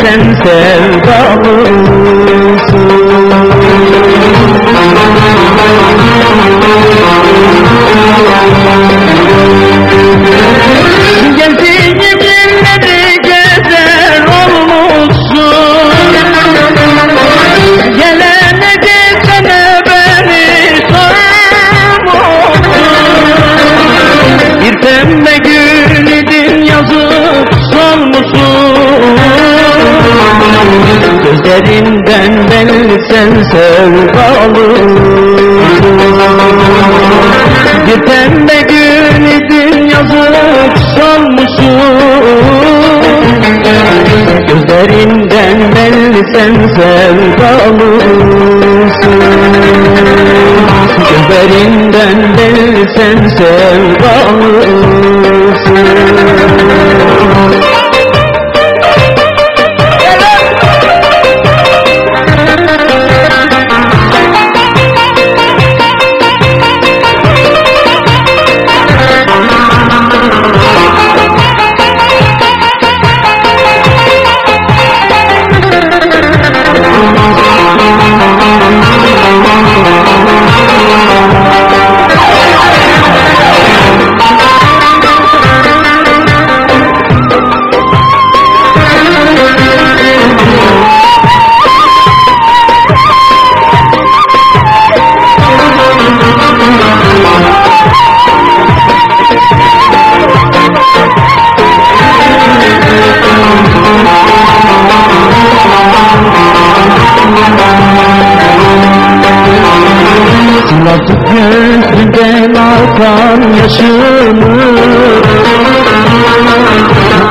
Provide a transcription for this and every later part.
sen sevdalısın Gözlerinden belli sen sevdalısın Bir pembe gün idin yazıp solmuşsun Gözlerinden belli sen sevdalısın. Gözlerinden belli sen sevdalısın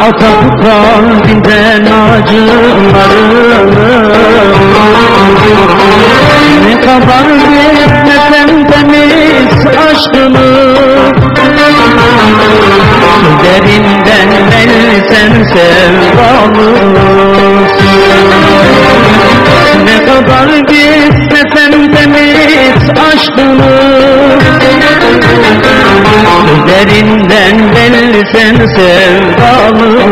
Akan kalbinden acılarımı Ne kadar bekmesem temiz aşkımı Gözlerinden belli sen sevdalısın Ne kadar gizlesem Gözlerinden belli sen sevdalısın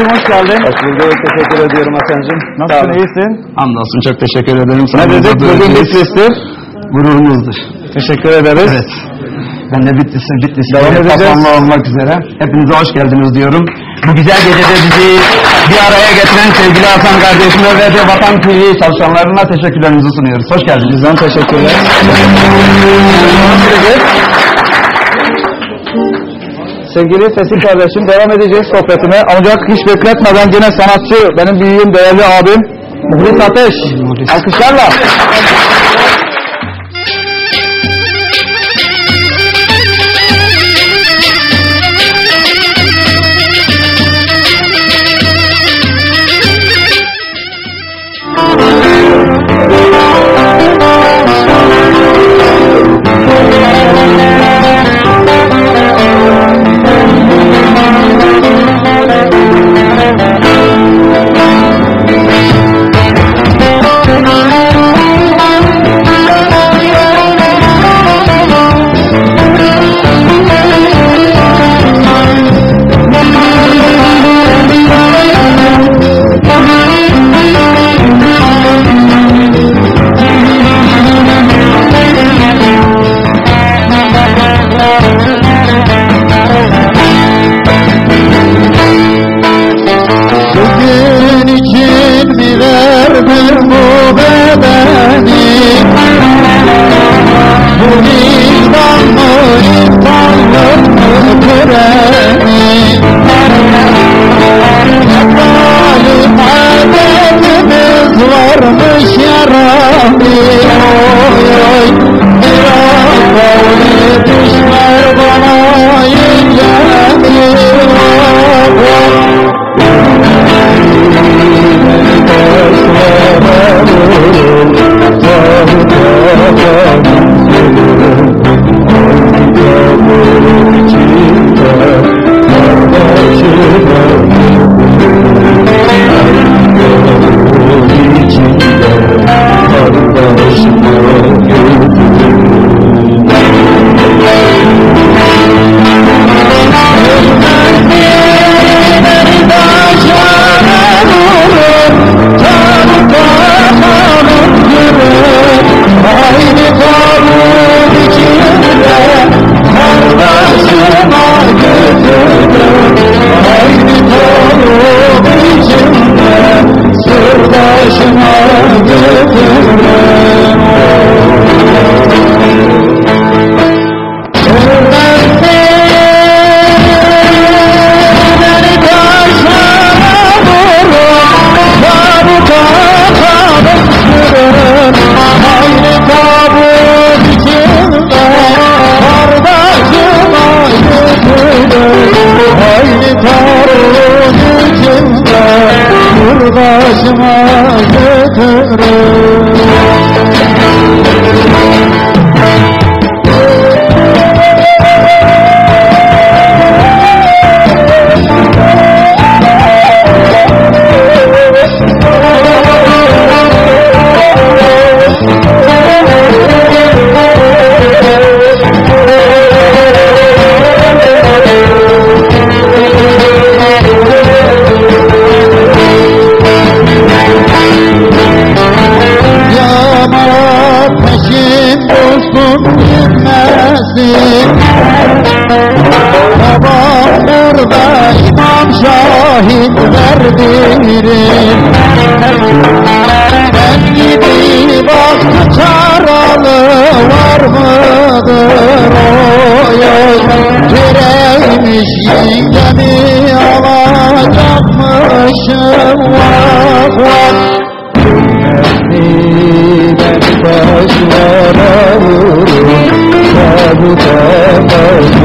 Mesut'cum hoş geldin. Hoş bulduk. Teşekkür ediyorum Hasan'cığım. Nasılsın, iyisin? Hamdolsun. Çok teşekkür ederim. Ne dedik? Bugün Bitlis'tir. Gururumuzdur. Teşekkür ederiz. Evet. Ben de Devam edeceğiz. kafamlı olmak üzere. Hepinize hoş geldiniz diyorum. Bu güzel gecede bizi bir araya getiren sevgili Hasan kardeşime ve de Vatan TV çalışanlarına teşekkürlerimizi sunuyoruz. Hoş geldiniz. Bizden teşekkürler. Sevgili Fesil kardeşim devam edeceğiz sohbetime. Ancak hiç bekletmeden yine sanatçı, benim büyüğüm, değerli abim Muhlis Ateş. Alkışlarla. عاد ثراه bilmezsin. Babam burada imam şahit verdirir Ben gibi baskı çaralı var. Oh.